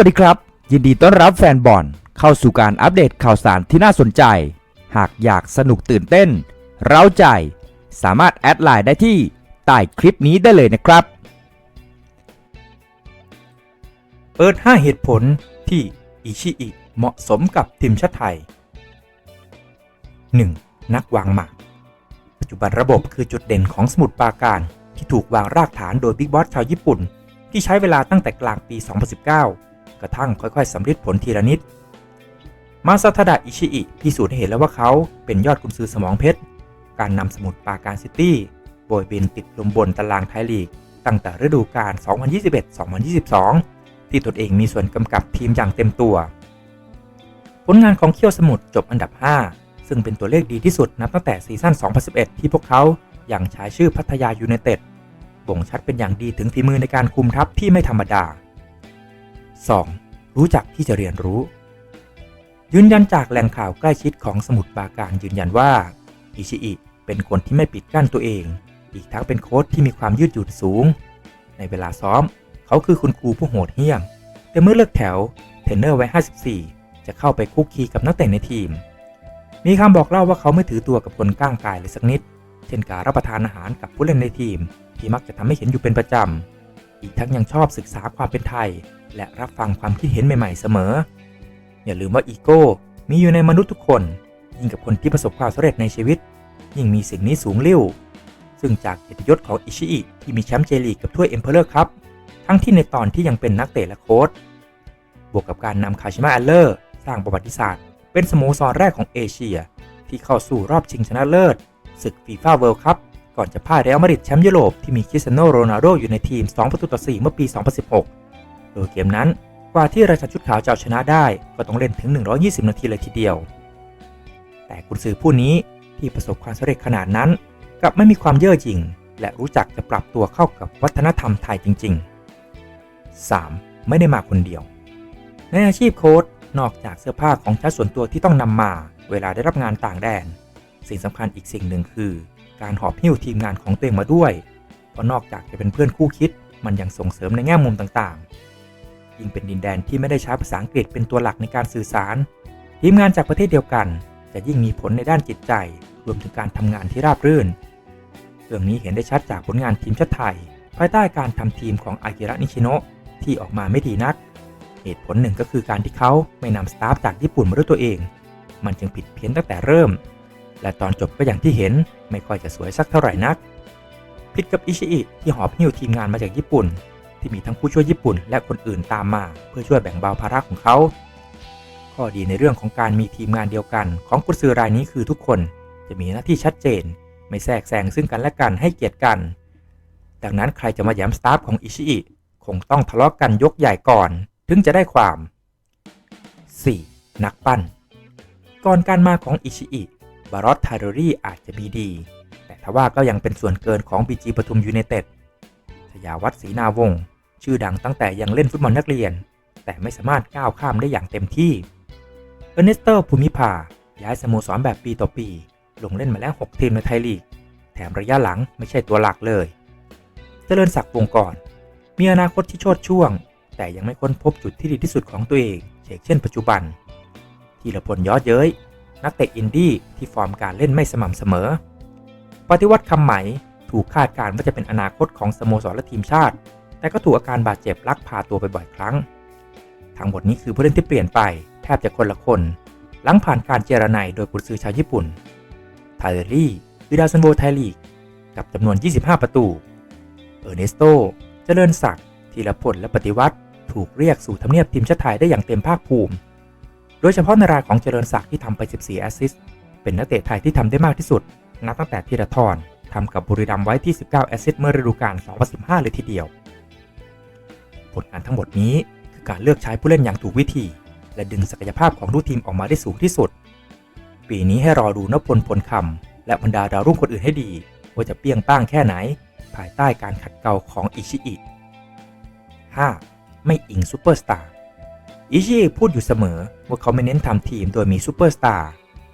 วัสดีครับ ยินดีต้อนรับแฟนบอลเข้าสู่การอัปเดตข่าวสารที่น่าสนใจ หากอยากสนุกตื่นเต้น เร้าใจ สามารถแอดไลน์ได้ที่ใต้คลิปนี้ได้เลยนะครับ เปิด 5 เหตุผลที่อิชิอิเหมาะสมกับทีมชาติไทย 1. นักวางหมาก ปัจจุบันระบบคือจุดเด่นของสมุทรปราการ ที่ถูกวางรากฐานโดยบิ๊กบอสชาวญี่ปุ่น ที่ใช้เวลาตั้งแต่กลางปี 2019 กระทั่งค่อยๆสำฤทธิ์ผลทีละนิด มาซาทาดะอิชิอิพิสูจน์ให้เห็นแล้วว่าเขาเป็นยอดกุนซือสมองเพชร การนำสมุทรปราการซิตี้โบยบินติดลมบนตารางไทยลีก ตั้งแต่ฤดูกาล 2021-2022 ที่ตนเองมีส่วนกำกับทีมอย่างเต็มตัว ผลงานของเคียวสมุทรจบอันดับ 5 ซึ่งเป็นตัวเลขดีที่สุดนับตั้งแต่ซีซั่น 2011 ที่พวกเขาอย่างใช้ชื่อพัทยายูไนเต็ดบ่งชัดเป็นอย่างดีถึงฝีมือในการคุมทัพที่ไม่ธรรมดา 2. รู้จักที่จะเรียนรู้ ยืนยันจากแหล่งข่าวใกล้ชิดของสมุทรปาการยืนยันว่า อิชิอิเป็นคนที่ไม่ปิดกั้นตัวเอง อีกทั้งเป็นโค้ชที่มีความยืดหยุ่นสูง ในเวลาซ้อม เขาคือคุณครูผู้โหดเหี้ยม แต่เมื่อเลิกแถวเทรนเนอร์ไว้54 จะเข้าไปคุกคีกับนักเตะในทีม มีคำบอกเล่าว่าเขาไม่ถือตัวกับคนก้างกายเลยสักนิด เช่นการรับประทานอาหารกับผู้เล่นในทีม ที่มักจะทำให้เห็นอยู่เป็นประจำ อีกทั้งยังชอบศึกษาความเป็นไทย และรับฟังความคิดเห็นใหม่ๆเสมอ อย่าลืมว่าอีโก้มีอยู่ในมนุษย์ทุกคน ยิ่งกับคนที่ประสบความสำเร็จในชีวิต ยิ่งมีสิ่งนี้สูงลิ่วซึ่งจากเกียรติยศของอิชิอิที่มีแชมป์เจลีกกับถ้วยเอ็มเพอเรอร์ครับ ทั้งที่ในตอนที่ยังเป็นนักเตะและโค้ชบวกกับการนำคาชิมะแอลเลอร์ สร้างประวัติศาสตร์ เป็นสโมสรแรกของเอเชีย ที่เข้าสู่รอบชิงชนะเลิศศึกฟีฟ่าเวิลด์คัพก่อนจะพ่ายเรอัลมาดริดแชมป์ยุโรปที่มีคริสเตียโนโรนัลโดอยู่ในทีม 2 ประตูต่อ 4 เมื่อปี 2016 โดยเกมนั้นกว่าที่ราชาชุดขาวจะเอาชนะได้ก็ต้องเล่นถึง 120 นาทีเลยทีเดียว แต่กุนซือผู้นี้ที่ประสบความสำเร็จขนาดนั้นกลับไม่มีความเย่อหยิ่ง และรู้จักจะปรับตัวเข้ากับวัฒนธรรมไทยจริง ๆ 3. ไม่ได้มาคนเดียว ในอาชีพโค้ชนอกจากเสื้อผ้าของใช้ส่วนตัวที่ต้องนำมาเวลาได้รับงานต่างแดน สิ่งสำคัญอีกสิ่งหนึ่งคือ การหอบหิ้วทีมงานของตัวเองมาด้วย เพราะนอกจากจะเป็นเพื่อนคู่คิด มันยังส่งเสริมในแง่มุมต่างๆ ยิ่งเป็นดินแดนที่ไม่ได้ใช้ภาษาอังกฤษเป็นตัวหลักในการสื่อสาร ทีมงานจากประเทศเดียวกัน จะยิ่งมีผลในด้านจิตใจ รวมถึงการทำงานที่ราบรื่น เรื่องนี้เห็นได้ชัดจากผลงานทีมชาติไทย ภายใต้การทำทีมของอากิระนิชิโนะที่ออกมาไม่ดีนัก เหตุผลหนึ่งก็คือการที่เขาไม่นำสตาฟจากญี่ปุ่นมาด้วยตัวเอง มันจึงผิดเพี้ยนตั้งแต่เริ่ม และตอนจบก็อย่างที่เห็นไม่ค่อยจะสวยสักเท่าไหร่นัก ผิดกับอิชิอิที่หอบหิ้วทีมงานมาจากญี่ปุ่น ที่มีทั้งผู้ช่วยญี่ปุ่น และคนอื่นตามมา เพื่อช่วยแบ่งเบาภาระของเขา ข้อดีในเรื่องของการมีทีมงานเดียวกัน ของกุญซือรายนี้คือทุกคนจะมีหน้าที่ชัดเจน ไม่แทรกแซงซึ่งกันและกันให้เกียรติกัน ดังนั้นใครจะมาแย้มสตาฟของอิชิอิคงต้องทะเลาะกกันยกใหญ่ก่อน ถึงจะได้ความ 4. นักปั้น ก่อนการมาของอิชิอิบารอตไทโรรี่อาจจะมีดี แต่ทว่าก็ยังเป็นส่วนเกินของบีจีปทุมยูไนเต็ด ยาวัฒน์ศรีนาวงศ์ชื่อดังตั้งแต่ยังเล่นฟุตบอลนักเรียน แต่ไม่สามารถก้าวข้ามได้อย่างเต็มที่ เออร์เนสโตภูมิภาย้ายสโมสรแบบปีต่อปี ลงเล่นมาแล้ว 6 ทีมในไทยลีก แถมระยะหลังไม่ใช่ตัวหลักเลย เจริญศักดิ์วงกรมีอนาคตที่โชดช่วง แต่ยังไม่ค้นพบจุดที่ดีที่สุดของตัวเองเช่นปัจจุบันทีละพลยอดเย้ยนักเตะอินดี้ที่ฟอร์มการเล่นไม่สม่ำเสมอ ปฏิวัติคำไหม ถูกคาดการณ์ว่าจะเป็นอนาคตของสโมสรและทีมชาติ แต่ก็ถูกอาการบาดเจ็บลักพาตัวไปบ่อยครั้ง ทั้งหมดนี้คือผู้เล่นที่เปลี่ยนไปแทบจะคนละคน หลังผ่านการเจรไนโดยกุนซือชาวญี่ปุ่นไทเลอรี่คือดาวซันโบไทยลีก กับจำนวน 25 ประตู เออร์เนสโต เจริญศักดิ์ธีรพลและปฏิวัติ ถูกเรียกสู่ทำเนียบทีมชาติไทยได้อย่างเต็มภาคภูมิ โดยเฉพาะในรายของเจริญศักดิ์ที่ทำไป 14 แอสซิสต์ เป็นนักเตะไทยที่ทำได้มากที่สุด นับตั้งแต่ธีรทร ทำกับบุรีรัมย์ไว้ที่ 19 แอสซิสต์เมื่อฤดูกาล 2015 เลยทีเดียว ผลงานทั้งหมดนี้คือการเลือกใช้ผู้เล่นอย่างถูกวิธี และดึงศักยภาพของลูกทีมออกมาได้สูงที่สุด ปีนี้ให้รอดูนพลพลคำและบรรดาดาวรุ่งคนอื่นให้ดี ว่าจะเปี้ยงป้างแค่ไหน ภายใต้การขัดเกลาของอิชิอิ 5. ไม่อิงซูเปอร์สตาร์อิชิอิพูดอยู่เสมอว่าเขาไม่เน้นทำทีมโดยมีซูเปอร์สตาร์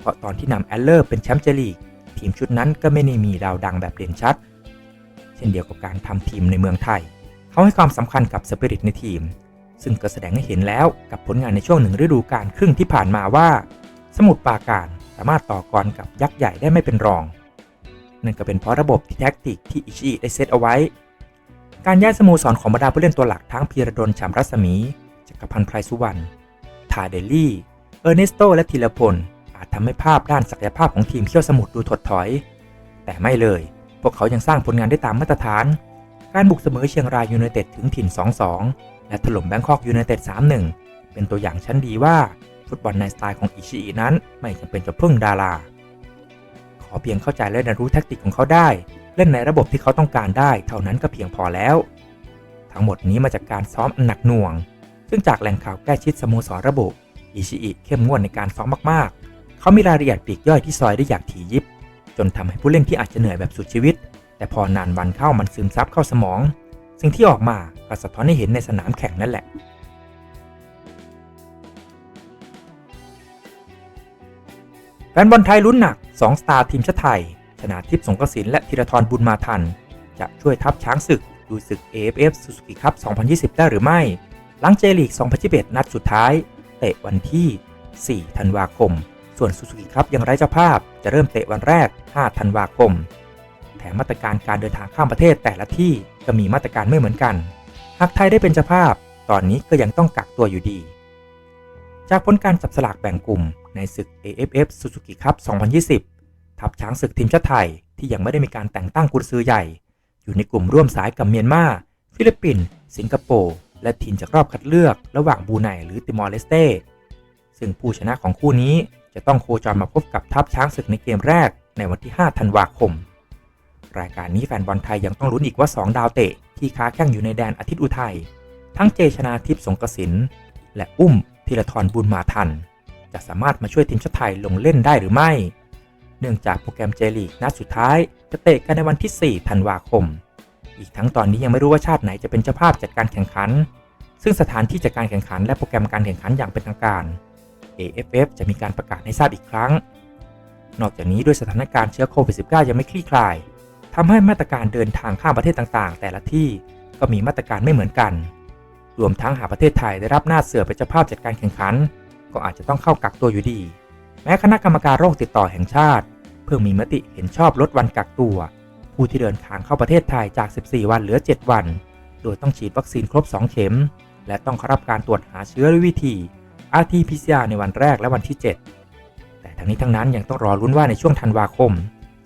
เพราะตอนที่นำแอลเลอร์เป็นแชมป์เจลีก ทีมชุดนั้นก็ไม่ได้มีดาวดังแบบเด่นชัด เช่นเดียวกับการทำทีมในเมืองไทย เขาให้ความสำคัญกับสปิริตในทีม ซึ่งก็แสดงให้เห็นแล้วกับผลงานในช่วงหนึ่งฤดูกาลครึ่งที่ผ่านมาว่า สมุทรปาการสามารถต่อกรกับยักษ์ใหญ่ได้ไม่เป็นรองนั่นก็เป็นเพราะระบบที่แท็กติกที่อิชิได้เซตเอาไว้ การย้ายสโมสรของบรรดาผู้เล่นตัวหลักทั้งพีระดลชามรัศมีจักรพันธ์ไพรสุวรรณทาเดลลี่ เออร์เนสโต และธีรพล อาจทำให้ภาพด้านศักยภาพของทีมเขี้ยวสมุทรดูถดถอย แต่ไม่เลย พวกเขายังสร้างผลงานได้ตามมาตรฐาน การบุกเสมอเชียงรายยูไนเต็ดถึงถิ่น 2-2 และถล่มแบงคอกยูไนเต็ด 3-1 เป็นตัวอย่างชั้นดีว่าฟุตบอลในสไตล์ของอิชิอินั้นไม่จำเป็นจะพึ่งดารา ขอเพียงเข้าใจและเรียนรู้แทคติกของเขาได้ เล่นในระบบที่เขาต้องการได้เท่านั้นก็เพียงพอแล้ว ทั้งหมดนี้มาจากการซ้อมอันหนักหน่วง ซึ่งจากแหล่งข่าวใกล้ชิดสโมสรระบุอิชิอิเข้มงวดในการซ้อมมากๆ เขามีรายละเอียดปีกย่อยที่ซอยได้อย่างถี่ยิบ จนทำให้ผู้เล่นที่อาจจะเหนื่อยแบบสุดชีวิต แต่พอนานวันเข้ามันซึมซับเข้าสมอง สิ่งที่ออกมาก็สะท้อนให้เห็นในสนามแข่งนั่นแหละ แฟนบอลไทยลุ้นหนัก 2 สตาร์ทีมชาติไทย ชนะทิพย์สงกระสินและธีรทรบุญมาทัน จะช่วยทัพช้างศึกดูศึก AFF Suzuki Cup 2020 ได้หรือไม่ หลังเจลีก 2021 นัดสุดท้าย เตะวันที่ 4 ธันวาคม ส่วน Suzuki Cup ยังไร้เจ้าภาพจะเริ่มเตะวันแรก 5 ธันวาคม แถมมาตรการการเดินทางข้ามประเทศแต่ละที่ก็มีมาตรการไม่เหมือนกัน หากไทยได้เป็นเจ้าภาพ ตอนนี้ก็ยังต้องกักตัวอยู่ดี จากผลการจับสลากแบ่งกลุ่มในศึก AFF Suzuki Cup 2020 ทัพช้างศึกทีมชาติไทยที่ยังไม่ได้มีการแต่งตั้งกุญซือใหญ่ อยู่ในกลุ่มร่วมสายกับเมียนมาฟิลิปปินส์สิงคโปร์และทีมจากรอบคัดเลือก ระหว่างบูไนหรือติมอร์เลสเตซึ่งผู้ชนะของคู่นี้ จะต้องโคจรมาพบกับทัพช้างศึกในเกมแรกในวันที่ 5 ธันวาคม รายการนี้แฟนบอลไทยยังต้องลุ้นอีกว่า 2 ดาวเตะ ที่ค้าแข่งอยู่ในแดนอาทิตย์อุทัย ทั้งเจชนาทิพย์สงกสิน และอุ้มธีรทรบุญมาทัน จะสามารถมาช่วยทีมชาติไทยลงเล่นได้หรือไม่ เนื่องจากโปรแกรมเจลีกนัดสุดท้าย จะเตะกันในวันที่ 4 ธันวาคม อีกทั้งตอนนี้ยังไม่รู้ว่าชาติไหนจะเป็นเจ้าภาพจัดการแข่งขัน ซึ่งสถานที่จัดการแข่งขันและโปรแกรมการแข่งขันอย่างเป็นทางการ AFF จะมีการประกาศให้ทราบอีกครั้ง นอกจากนี้ด้วยสถานการณ์เชื้อโควิด -19 ยังไม่คลี่คลายทำให้มาตรการเดินทางข้ามประเทศต่างๆ แต่ละที่ก็มีมาตรการไม่เหมือนกัน รวมทั้งหากประเทศไทยได้รับหน้าเสือเป็นเจ้าภาพจัดการแข่งขัน ก็อาจจะต้องเข้ากักตัวอยู่ดี แม้คณะกรรมการโรคติดต่อแห่งชาติ เพิ่งมีมติเห็นชอบลดวันกักตัว ผู้ที่เดินทางเข้าประเทศไทยจาก 14 วันเหลือ 7 วัน โดยต้องฉีดวัคซีนครบ 2 เข็ม และต้องเข้ารับการตรวจหาเชื้อด้วยวิธี RT-PCR ในวันแรกและวันที่ 7 แต่ทั้งนี้ทั้งนั้นยังต้องรอรุ้นว่าในช่วงธันวาคม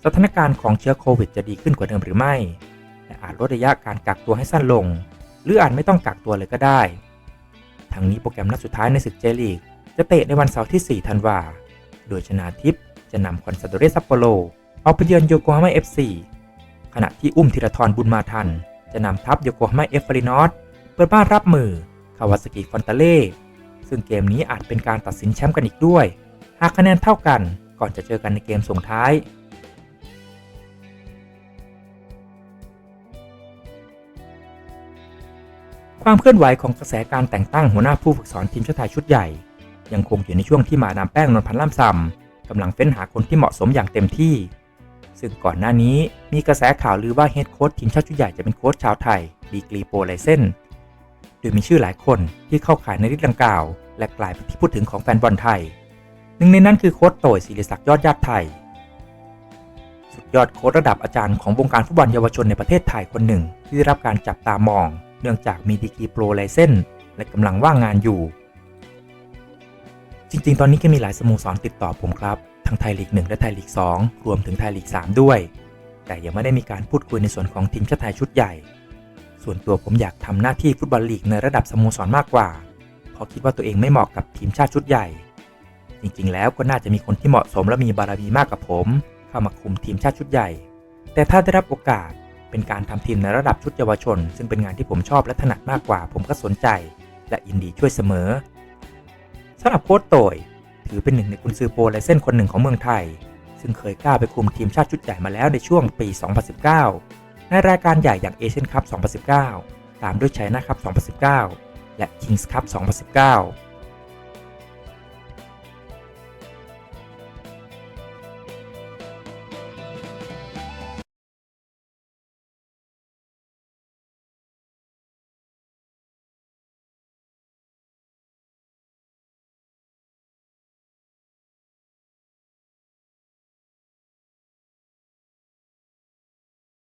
สถานการณ์ของเชื้อโควิดจะดีขึ้นกว่าเดิมหรือไม่และอาจลดระยะการกักตัวให้สั้นลง หรืออาจไม่ต้องกักตัวเลยก็ได้ ทั้งนี้โปรแกรมนัดสุดท้ายในศึกเจลีก จะเตะในวันเสาร์ที่ 4 ธันวา โดยชนาทิพย์จะนำคอนซาโดเรซัปโปโรออกไปเยือนโยโกฮาม่าเอฟซีขณะที่อุ้มธีรทรบุญมาทัน จะนำทัพโยโกฮาม่าเอฟฟารินอสเปิดบ้านรับมือคาวาสกิฟอนตาเล่ ซึ่งเกมนี้อาจเป็นการตัดสินแชมป์กันอีกด้วย หากคะแนนเท่ากันก่อนจะเจอกันในเกมส่งท้าย ความเคลื่อนไหวของกระแสการแต่งตั้งหัวหน้าผู้ฝึกสอนทีมชาติไทยชุดใหญ่ ยังคงอยู่ในช่วงที่มาดามแป้งนนพันธ์ล่ำซำกำลังเฟ้นหาคนที่เหมาะสมอย่างเต็มที่ ซึ่งก่อนหน้านี้มีกระแสข่าวลือว่าเฮดโค้ชทีมชาติชุดใหญ่จะเป็นโค้ชชาวไทย ดีกรีโปรไลเซน โดยมีชื่อหลายคนที่เข้าข่ายในฤทธิ์ดังกล่าว และกลายเป็นที่พูดถึงของแฟนบอลไทย หนึ่งในนั้นคือโค้ชโตยศิริศักดิ์ยอดญาติไทย สุดยอดโค้ชระดับอาจารย์ของวงการฟุตบอลเยาวชนในประเทศไทยคนหนึ่ง ที่ได้รับการจับตามอง เนื่องจากมีดีกรีโปรไลเซนและกำลังว่างงานอยู่ จริง ๆ ตอนนี้ก็มีหลายสโมสรติดต่อผมครับทั้งไทยลีก 1 และไทยลีก 2 รวมถึงไทยลีก 3 ด้วย แต่ยังไม่ได้มีการพูดคุยในส่วนของทีมชาติไทยชุดใหญ่ ส่วนตัวผมอยากทำหน้าที่ฟุตบอลลีกในระดับสโมสรมากกว่า เพราะคิดว่าตัวเองไม่เหมาะกับทีมชาติชุดใหญ่ จริงๆ แล้วก็น่าจะมีคนที่เหมาะสมและมีบารมีมากกว่าผม เข้ามาคุมทีมชาติชุดใหญ่ แต่ถ้าได้รับโอกาสเป็นการทำทีมในระดับชุดเยาวชน ซึ่งเป็นงานที่ผมชอบและถนัดมากกว่า ผมก็สนใจ และยินดีช่วยเสมอสำหรับโค้ชโตยถือเป็นหนึ่งในกุนซือโปรไลเส้นคนหนึ่งของเมืองไทย ซึ่งเคยกล้าไปคุมทีมชาติชุดใหญ่มาแล้วในช่วงปี 2019 ในรายการใหญ่อย่างเอเชียนคัพ 2019 ตามด้วยไชน่าคัพ 2019 และคิงส์คัพ 2019